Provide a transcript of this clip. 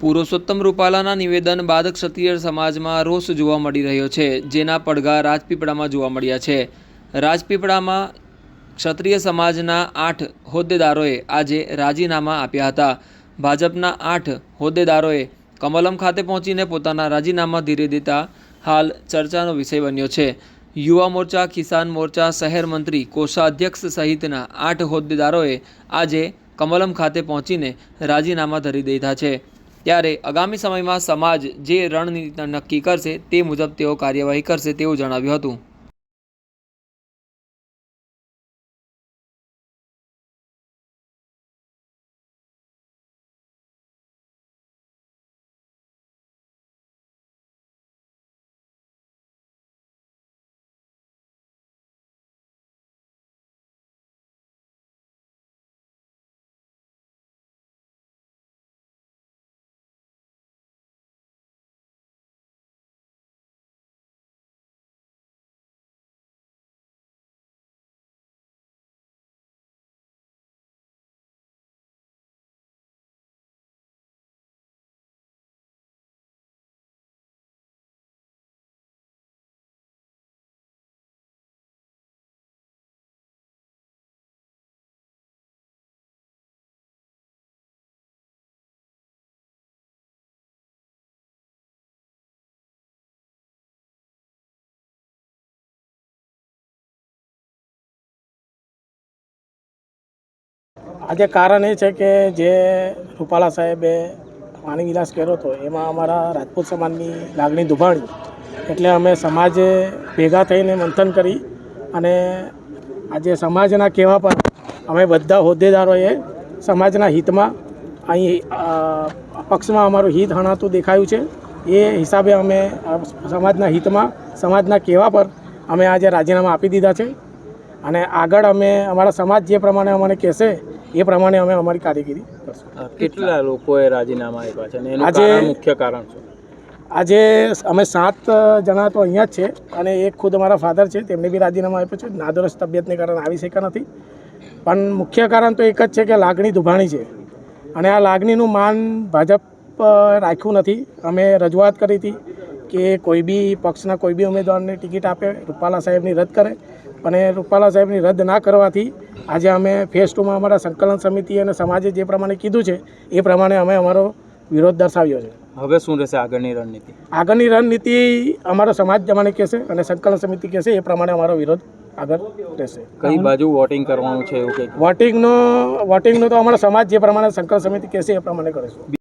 પુરુષોત્તમ રૂપાલાના નિવેદન બાદ ક્ષત્રિય સમાજમાં રોષ જોવા મળી રહ્યો છે, જેના પડઘા રાજપીપળામાં જોવા મળ્યા છે. રાજપીપળામાં ક્ષત્રિય સમાજના આઠ હોદ્દેદારોએ આજે રાજીનામા આપ્યા હતા. ભાજપના આઠ હોદ્દેદારોએ કમલમ ખાતે પહોંચીને પોતાના રાજીનામા ધીરે દેતા હાલ ચર્ચાનો વિષય બન્યો છે. યુવા મોરચા, કિસાન મોરચા, શહેર મંત્રી, કોષાધ્યક્ષ સહિતના આઠ હોદ્દેદારોએ આજે કમલમ ખાતે પહોંચીને રાજીનામા ધરી દીધા છે. ત્યારે આગામી સમયમાં સમાજ જે રણનીતિ નક્કી કરશે તે મુજબ તેઓ કાર્યવાહી કરશે તેવું જણાવ્યું હતું. આજે કારણ એ છે કે જે રૂપાલા સાહેબે પાણી વિલાસ કર્યો હતો, એમાં અમારા રાજપૂત સમાજની લાગણી દુભાણી. એટલે અમે સમાજે ભેગા થઈને મંથન કરી અને આજે સમાજના કહેવા પર અમે બધા હોદ્દેદારોએ સમાજના હિતમાં અહીં પક્ષમાં અમારું હિત હણાતું દેખાયું છે. એ હિસાબે અમે સમાજના હિતમાં, સમાજના કહેવા પર અમે આજે રાજીનામા આપી દીધા છે. અને આગળ અમે અમારા સમાજ જે પ્રમાણે અમને કહેશે એ પ્રમાણે અમે અમારી કારીગીરી કરશું. કેટલા લોકોએ રાજીનામા આપ્યા છે? અને આજે- મુખ્ય કારણ છે આજે અમે સાત જણા તો અહીંયા જ છે અને એક ખુદ અમારા ફાધર છે તેમને બી રાજીનામા આપ્યો છે. નાદુરસ્ત તબિયતને કારણે આવી શક્યા નથી. પણ મુખ્ય કારણ તો એક જ છે કે લાગણી દુભાણી છે. અને આ લાગણીનું માન ભાજપ રાખ્યું નથી. અમે રજૂઆત કરી હતી કે કોઈ બી પક્ષના કોઈ બી ઉમેદવારને ટિકિટ આપે રૂપાલા સાહેબની રદ કરે. એ રૂપાલા સાહેબની રદ ના કરવાથી આજે અમે ફેસ ટુમાં અમારા સંકલન સમિતિ અને સમાજે જે પ્રમાણે કીધું છે એ પ્રમાણે અમે અમારો વિરોધ દર્શાવ્યો છે. હવે શું રહેશે આગળની રણનીતિ? આગળની રણનીતિ અમારો સમાજ પ્રમાણે કહેશે અને સંકલન સમિતિ કહેશે એ પ્રમાણે અમારો વિરોધ આગળ રહેશે. કઈ બાજુ વોટિંગ કરવાનું છે એવું કંઈક? વોટિંગનો વોટિંગનો તો અમારો સમાજ જે પ્રમાણે સંકલન સમિતિ કહેશે એ પ્રમાણે કરીશું.